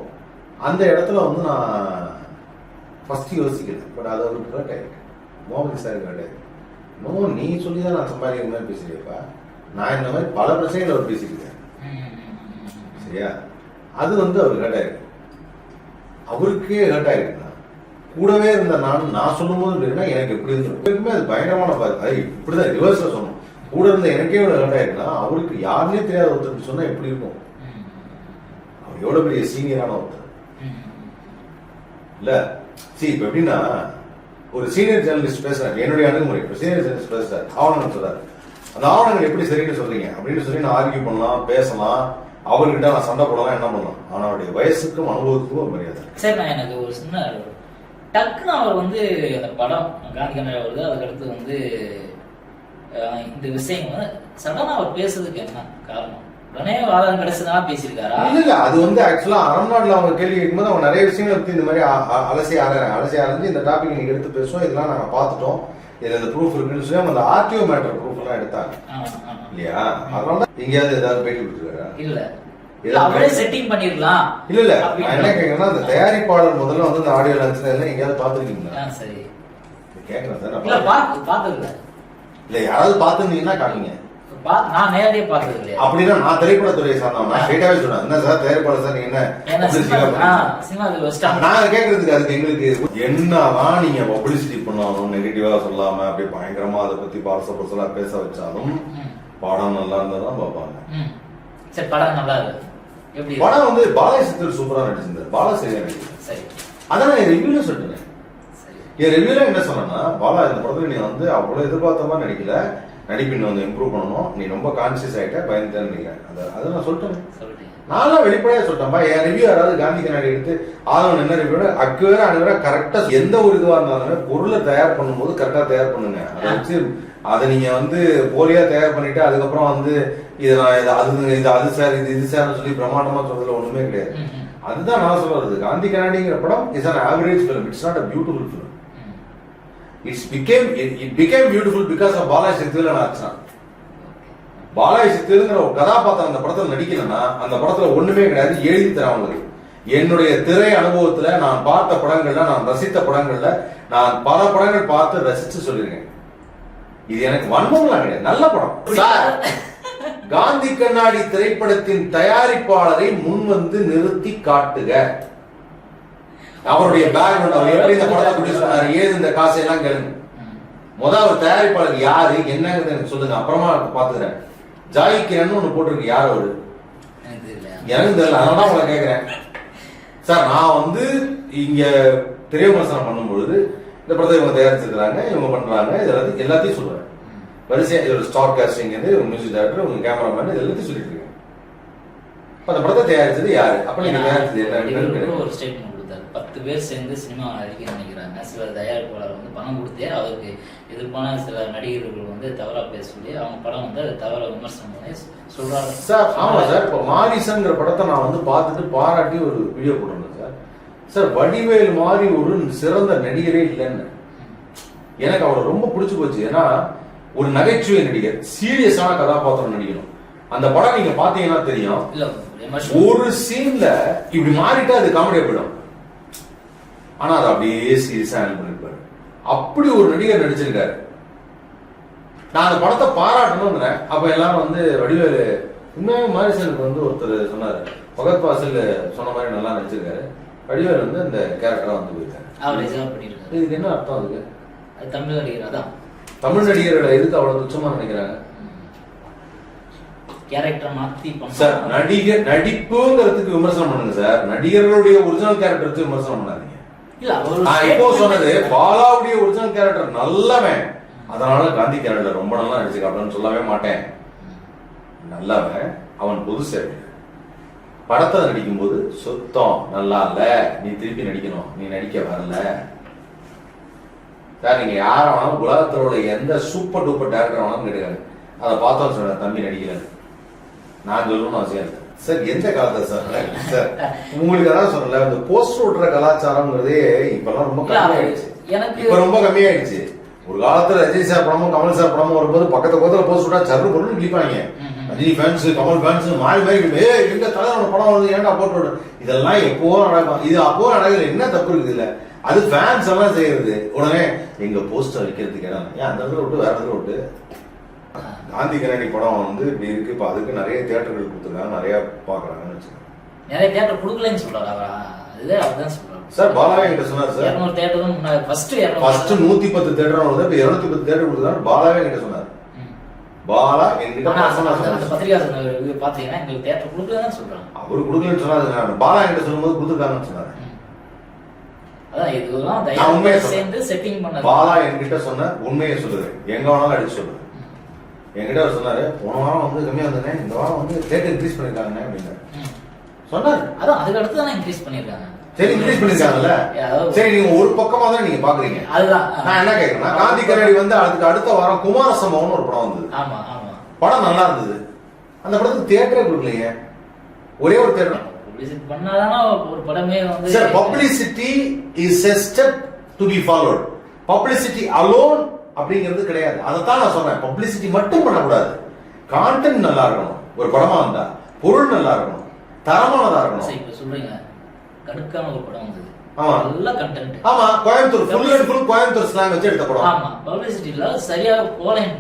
அந்த இடத்துல வந்து நான் ஃபஸ்ட்டு யோசிக்கல. பட் அதை ஹர்ட் ஆயிருக்கு. மோகன் சார் ஹர்ட் ஆயிருக்கு நோ நீ சொல்லி தான் நான் சம்பாதிக்கிற மாதிரி பேசுறியப்பா நான் இந்த மாதிரி பல பிரச்சனைகள் அவர் பேசியிருக்கேன். சரியா? அது வந்து அவர் ஹர்ட் ஆயிருக்கு. அவருக்கே ஹர்ட் ஆயிருக்குன்னா கூடவே இருந்த நான் நான் சொல்லும் போது எனக்கு எப்படி இருந்தது அது பயங்கரமான பாரு அது இப்படிதான் ரிவர்ஸ்ல சொல்லணும் கூட இருந்த எனக்கே இவ்வளவு ஹர்ட் ஆயிருக்குன்னா அவருக்கு யாருமே தெரியாத ஒருத்தர் சொன்னா எப்படி இருக்கும்? அவர் எவ்வளவு பெரிய சீனியரான ஒருத்தர். இல்ல. See இப்ப எப்படின்னா ஒரு சீனியர் ஜேர்னலிஸ்ட் பேசுறாரு. என்னுடைய அணுகுமுறை. இப்போ சீனியர் ஜேர்னலிஸ்ட் பேசுறாரு. ஆவணங்கள் சொல்றாரு. அந்த ஆவணங்கள் எப்படி சரின்னு சொல்றீங்க? அப்படின்னு சொல்லி நான் ஆர்கியூ பண்ணலாம் பேசலாம். அவர்கிட்ட நான் சண்டை போடலாம் என்ன பண்ணலாம்? அவனுடைய வயசுக்கும் அனுபவத்துக்கும் மரியாதை சரி நான் எனக்கு ஒரு சின்ன டக்குன்னு அவர் வந்து அந்த படம் காந்தி கண்ணா வருது அதுக்கடுத்து வந்து இந்த விஷயம் வந்து சடனா அவர் பேசுறதுக்கு என்ன காரணம்? உடனே வாதம் கிடைச்சதுனால பேசியிருக்காரா? இல்ல அது வந்து ஆக்சுவலா அரண்நாடுல அவங்க கேள்வி கேட்கும்போது அவங்க நிறைய விஷயங்களை பத்தி இந்த மாதிரி அலசி ஆறாங்க அலசி ஆரஞ்சு இந்த டாபிக் நீங்க எடுத்து பேசுவோம் இதெல்லாம் நாங்க பார்த்துட்டோம். இது இந்த ப்ரூஃப் இருக்குன்னு சொல்லி அந்த ஆர்டிஓ மேட்டர் ப்ரூஃப் எல்லாம் எடுத்தாங்க. இல்லையா? அதனால தான் எங்கேயாவது ஏதாவது பேட்டி இல்ல, இல்ல. அவரே செட்டிங் பண்ணிருக்கலாம் இல்ல இல்ல. என்ன கேட்கறேன்னா அந்த தயாரிப்பாளர் முதல்ல வந்து இந்த ஆடியோ லான்ச்ல எல்லாம் எங்கேயாவது பாத்துருக்கீங்களா சரி. கேட்கறேன் சார் இல்ல பாத்து பார்த்தது இல்ல யாராவது பாத்துருந்தீங்கன்னா காட்டுங்க. நான் நேரடியா பார்த்தது இல்லையா? அப்படின்னா நான் திரைப்படத்துறையை சார்ந்தவன் நான் ஸ்ட்ரைட்டாவே சொன்னேன் என்ன சார் திரைப்படம் சார் நீங்க என்ன ஏன்னா சினிமா publicity ஆ, பண்ண- சினிமா இதுல வச்சிட்டாங்க நான் கேட்கறதுக்கு அதுக்கு எங்களுக்கு என்னதான் நீங்க பப்ளிசிட்டி பண்ணாலும் நெகட்டிவா சொல்லாம அப்படியே பயங்கரமா அதை பத்தி பாரச பரசலா பேச வச்சாலும் படம் நல்லா இருந்தா தான் பார்ப்பாங்க. சரி படம் நல்லா இருக்கு? படம் வந்து பாலாஜி சித்தர் சூப்பரா நடிச்சிருந்தார். பாலா சரியா நடிச்சிருந்தார். சரி. அதான் நான் ரிவ்யூல சொல்லிட்டேன். என் ரிவ்யூல என்ன சொன்னேன்னா பாலா இந்த படத்துல நீ வந்து அவ்வளவு எதிர்பார்த்த மாதிரி நடிக்கல. நடிப்பின் வந்து இம்ப்ரூவ் பண்ணணும். நீ ரொம்ப கான்சியஸ் ஆயிட்ட பயந்துட்டேன்னு நினைக்கிறேன். அதை அதை நான் சொல்லிட்டேன். நான்லாம் வெளிப்படையா சொல்லிட்டேன்ப்பா என் ரிவ்யூ யாராவது காந்தி கண்ணாடி எடுத்து ஆதவன் என்ன ரிவ்யூ அக்குவேற அனுவேற கரெக்டா எந்த ஒரு இதுவா இருந்தாலுமே பொருளை தயார் பண்ணும்போது கரெக்டா தயார் பண்ணுங்க. அதை வச்சு அதை நீங்க வந்து போலியா தயார் பண்ணிட்டு அதுக்கப்புறம் வந்து இது நான் இது அது இது அது சார் இது இது சார்னு சொல்லி பிரமாண்டமா சொல்றதுல ஒண்ணுமே கிடையாது. அதுதான் நான் சொல்றது. காந்தி கண்ணாடிங்கிற படம் is an average film it's not a beautiful film. It's become it become beautiful because of Balaji Chithiran Archana Balaji சித்திரங்கிற ஒரு கதாபாத்திரம் அந்த படத்துல நடிக்கலன்னா அந்த படத்துல ஒண்ணுமே கிடையாது. எழுதி தரவங்களுக்கு என்னுடைய திரை அனுபவத்துல நான் பார்த்த படங்கள்ல நான் ரசித்த படங்கள்ல நான் பல படங்கள் பார்த்து ரசிச்சு சொல்லியிருக்கேன். இது எனக்கு வன்மம்லாம் கிடையாது. நல்ல படம். சார். காந்தி கண்ணாடி திரைப்படத்தின் தயாரிப்பாளரை முன் வந்து நிறுத்தி காட்டுக. அவருடைய பேக்ரவுண்ட் அவர் எப்படி இந்த படத்தை ப்ரொடியூஸ் பண்ணாரு? ஏது இந்த காசை? எல்லாம் கேளுங்க. ம். முத அவர் தயாரிப்பாளர் யாரு? என்னங்கிறது எனக்கு சொல்லுங்க. அப்புறமா பாத்துக்கிறேன் ஜாய் கிரண் ஒண்ணு போட்டிருக்கு. யார் அவரு? எனக்கு தெரியல. அதனால தான் உங்களை கேட்கிறேன் சார் நான் வந்து இங்க திரை விமர்சனம் பண்ணும்பொழுது இந்த படத்தை இவங்க தயாரிச்சிருக்கிறாங்க இவங்க பண்றாங்க இது எல்லாத்தையும் எல்லாத்தையும் சொல்லுவேன் வரிசையா இது ஒரு ஸ்டார் காஸ்டிங் ஒரு மியூசிக் டைரக்டர் உங்க கேமராமேன் இது எல்லாத்தையும் சொல்லிட்டு இருக்கேன் அப்ப அந்த படத்தை தயாரிச்சது யாரு? அப்ப நீங்க தயாரிச்சது என்ன? ஒரு ஸ்டேட்மெண்ட் கொடுத்தாரு. பத்து பேர் சேர்ந்து சினிமா நடிக்க நினைக்கிறாங்க. சில தயாரிப்பாளர் வந்து பணம் கொடுத்தே அவருக்கு எதிர்ப்பான சில நடிகர்கள் வந்து தவறா பேச சொல்லி அவங்க படம் வந்து அதை தவற விமர்சனம் பண்ணி சொல்றாங்க. சார் ஆமா சார். இப்போ மாரிசங்கிற படத்தை நான் வந்து பார்த்துட்டு பாராட்டி ஒரு வீடியோ போட்டிருந்தேன். சார் வடிவேல் மாதிரி ஒரு சிறந்த நடிகரே இல்லைன்னு. எனக்கு அவரை ரொம்ப பிடிச்சு போச்சு. ஏன்னா ஒரு நகைச்சுவை நடிகர் சீரியஸான கதாபாத்திரம் நடிக்கணும். அந்த படம் நீங்க பாத்தீங்கன்னா தெரியும். ஒரு சீன்ல இப்படி மாறிட்டா அது காமெடியா போயிடும். ஆனா அது அப்படியே சீரியஸா ஹேண்டில் பண்ணிருப்பாரு. அப்படி ஒரு நடிகர் நடிச்சிருக்காரு. நான் அந்த படத்தை பாராட்டணுங்கிறேன் அப்ப எல்லாரும் வந்து வடிவேலு உண்மையாக மாரிசனுக்கு வந்து ஒருத்தர் சொன்னாரு. பகத் பாசில் சொன்ன மாதிரி நல்லா நடிச்சிருக்காரு. வடிவேல் வந்து அந்த கேரக்டரா வந்து போயிருக்காரு. அவர் ரிசர்வ் பண்ணிருக்காரு? இதுக்கு என்ன அர்த்தம் அதுக்கு? அது தமிழ் நடிகர் அதான். தமிழ் நடிகர்களை எதுக்கு அவ்வளவு துச்சமா நினைக்கிறாங்க. கேரக்டர் மாத்தி சார் நடிகர் நடிப்புங்கிறதுக்கு விமர்சனம் பண்ணுங்க சார். நடிகர்களுடைய ஒரிஜினல் கேரக்டர் வச்சு விமர்சனம் பண்ணாதீங்க. இல்ல அவர் நான் இப்போ சொன்னது பாலாவுடைய ஒரிஜினல் கேரக்டர் நல்லவன். அதனால காந்தி கேரக்டர் ரொம்ப நல்லா நடிச்சுக்காட்டன்னு சொல்லவே மாட்டேன். நல்லவன் அவன் பொது சேவை படத்துல நடிக்கும்போது சுத்தம் நல்லா இல்ல. நீ திருப்பி நடிக்கணும். நீ நடிக்க வரல. சார் நீங்க யார வேணாலும் உலகத்துல உள்ள எந்த சூப்பர் டூப்பர் டேரக்டர் வேணாலும் கேட்டுக்காங்க அதை பார்த்தோம் சொன்ன தம்பி நடிக்கல. நான் சொல்லணும்னு அவசியம் இல்லை. சார் எந்த காலத்துல சார் சார் உங்களுக்கு அதான் சொல்லல இந்த போஸ்டர் ஓட்டுற கலாச்சாரம்ங்கிறதே இப்பெல்லாம் ரொம்ப கம்மியாயிடுச்சு. எனக்கு இப்ப ரொம்ப கம்மியாயிடுச்சு. ஒரு காலத்துல ரஜினி சார் படமும் கமல் சார் படமும் வரும்போது பக்கத்து பக்கத்துல போஸ்ட் விட்டா சர்ரு பொருள் ம். ரஜினி ஃபேன்ஸ் கமல் ஃபேன்ஸ் மாறி மாறி ஏ எங்க தலைவரோட படம் வந்து ஏன்டா போட்டு இதெல்லாம் எப்போ நடக்கும். இது அப்போ நடக்குது என்ன தப்பு இருக்குது இல்ல அது ஃபேன்ஸ் எல்லாம் செய்யறது. உடனே எங்க போஸ்டர் வைக்கிறதுக்கு இடம். ஏன் அந்த இடத்துல விட்டு வேற இடத்துல விட்டு? காந்தி கண்ணாடி படம் வந்து இப்படி இருக்கு. இப்ப அதுக்கு நிறைய தியேட்டர்கள் கொடுத்துருக்காங்க. நிறைய பாக்குறாங்கன்னு வச்சுக்கோங்க. நிறைய தேட்டர் கொடுக்கலன்னு சொல்றாரு. அவர்? அதுதான் அதுதான் சொல்றாரு. சார் பாலா என்கிட்ட சொன்னார் சார். இருநூறு தேட்டர் தான் ஃபர்ஸ்ட் ஃபர்ஸ்ட் நூத்தி பத்து தேட்டர் வருது. இப்ப இருநூத்தி பத்து தேட்டர் கொடுத்தாரு பாலாவே என்கிட்ட சொன்னார். பாலா என்கிட்ட சொன்னார். பத்திரிகா சொன்ன இது பாத்தீங்கன்னா எங்களுக்கு தேட்டர் கொடுக்கலன்னு சொல்றாங்க. அவரு கொடுக்கலன்னு சொன்னாரு நான் பாலா என்கிட்ட சொல்லும்போது கொடுத்துருக்காங்கன்னு சொன்னாரு. அதான் தயாரிப்பு சொல்றேன். சேர்ந்து செட்டிங் பண்ணது பாலா என்கிட்ட சொன்ன உண்மையை சொல்லுறேன் எங்க வேணாலும் அடிச்சு சொல்லுவேன். என்கிட்ட அவர் சொன்னாரு போன வாரம் வந்து கம்மியா வந்தனே இந்த வாரம் வந்து தேட்டர் இன்க்ரீஸ் பண்ணிருக்காங்க அப்படின்னு. சொன்னாரு. அதான் அதுக்கு அடுத்து தானே இன்க்ரீஸ் பண்ணிருக்காங்க சரி இன்க்ரீஸ் பண்ணிருக்காங்கல்ல? சரி நீங்க ஒரு பக்கமா தான் நீங்க பாக்குறீங்க? அதுதான். நான் என்ன கேக்குறேன்னா காந்தி கண்ணாடி வந்து அதுக்கு அடுத்த வாரம் குமார சம்பவம்னு ஒரு படம் வந்தது. ஆமா ஆமா. படம் நல்லா இருந்தது. அந்த படத்துக்கு தியேட்டரே கொடுக்கலையே. ஒரே ஒரு தியேட்டர் ஒரு படமே வந்து sir publicity is step to be followed. Publicity alone அப்படிங்கிறது கிடையாது. அதைத்தான் நான் சொன்னேன் பப்ளிசிட்டி மட்டும் பண்ணக்கூடாது. கான்டென்ட் நல்லா இருக்கணும். ஒரு படமா இருந்தா பொருள் நல்லா இருக்கணும். தரமானதா இருக்கணும். இப்போ சொல்றீங்க. கடுக்கான ஒரு படம் வந்தது. நல்ல கண்டென்ட் ஆமா Coimbatore full and full Coimbatore slang வச்சு எடுத்த படம். ஆமா பப்ளிசிட்டில சரியா போலேன்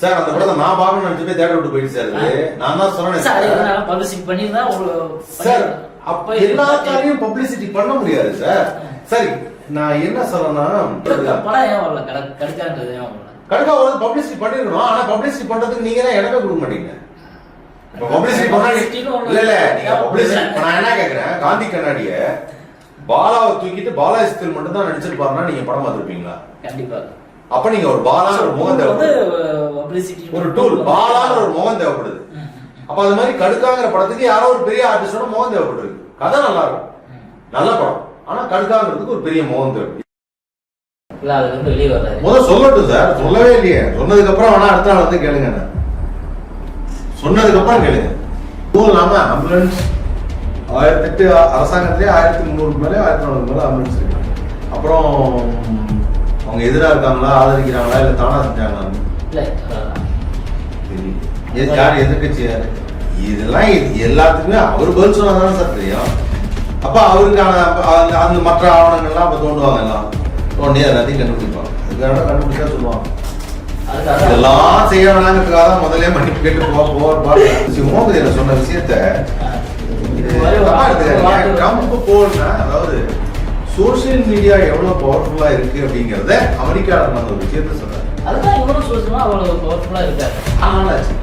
சார் அந்த படத்தை நான் பார்க்கணும்னு நினைச்சு போய் தேட்டர் விட்டு போயிட்டு சார். நான் தான் சொன்னேன் சார் பப்ளிசிட்டி பண்ணியிருந்தா ஒரு சார் அப்ப எல்லாத்தாலையும் பப்ளிசிட்டி பண்ண முடியாது சார். சரி நான் என்ன சொல்றேன்னா படம் ஏன் வரல? கட கடுக்கான்றது ஏன் வரல? கடுக்கா வந்து பப்ளிசிட்டி பண்ணிருக்கணும். ஆனா பப்ளிசிட்டி பண்றதுக்கு நீங்க தான் இடமே கொடுக்க மாட்டீங்க. பப்ளிசிட்டி இல்ல இல்ல நீங்க பப்ளிசிட்டி நான் என்ன கேக்குறேன்? காந்தி கண்ணாடிய பாலாவை தூக்கிட்டு பாலாஜி ஸ்டில் மட்டும் தான் நடிச்சிருப்பாருன்னா நீங்க படம் பார்த்திருப்பீங்களா? கண்டிப்பா. அப்ப நீங்க ஒரு பாலான ஒரு முகம் தேவைப்படுது. ஒரு டூல் பாலான ஒரு முகம் தேவைப்படுது. அப்ப அது மாதிரி கடுக்காங்கிற படத்துக்கு யாரோ ஒரு பெரிய ஆர்டிஸ்டோட முகம் தேவைப்பட்டிருக்கு கதை நல்லா இருக்கும். நல்ல படம். ஆனா கடுக்காங்கிறதுக்கு ஒரு பெரிய முகம் தேவை முதல்ல சொல்லட்டும் சார். சொல்லவே இல்லையே. சொன்னதுக்கு அப்புறம் வேணா அடுத்த நாள் வந்து கேளுங்க என்ன. சொன்னதுக்கு அப்புறம் கேளுங்க இதுவும் இல்லாம ஆம்புலன்ஸ் ஆயிரத்தி எட்டு அரசாங்கத்திலே ஆயிரத்தி முந்நூறு மேலே ஆயிரத்தி நானூறு மேலே ஆம்புலன்ஸ் இருக்கு. அப்புறம் அவங்க எதிரா இருக்காங்களா ஆதரிக்கிறாங்களா இல்ல தானா செஞ்சாங்களா? யார் எதிர்கட்சி யாரு இதெல்லாம் இது எல்லாத்துக்குமே அவர் பதில் சொன்னாதான் சார் தெரியும். அப்ப அவருக்கான அந்த- மற்ற ஆவணங்கள்லாம் அப்ப தோண்டுவாங்க எல்லாம். தோண்டி எல்லாத்தையும் கண்டுபிடிப்பாங்க. அதுக்காக கண்டுபிடிச்சா சொல்லுவாங்க. இதெல்லாம் செய்ய வேணாங்கிறதுக்காக தான் முதல்ல மன்னிப்பு கேட்டு போ போவார் மோகதியில சொன்ன விஷயத்த ட்ரம்ப் அதாவது சோசியல் மீடியா எவ்வளவு பவர்ஃபுல்லா இருக்கு அப்படிங்கறத அமெரிக்கால நடந்த ஒரு விஷயத்த சொல்றாரு. அதுதான் இவரும் சொல்லுமா அவ்வளவு பவர்ஃபுல்லா இருக்காரு. ஆனாச்சு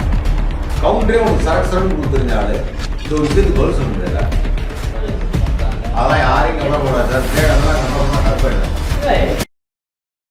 கவுண்டரே உனக்கு சரக்கு சரக்கு கொடுத்துருந்த ஆளு. இந்த ஒரு விஷயத்துக்கு பதில் சொல்ல அதெல்லாம் யாரையும் கவலைப்படாது. அதெல்லாம் கவலைப்படாது.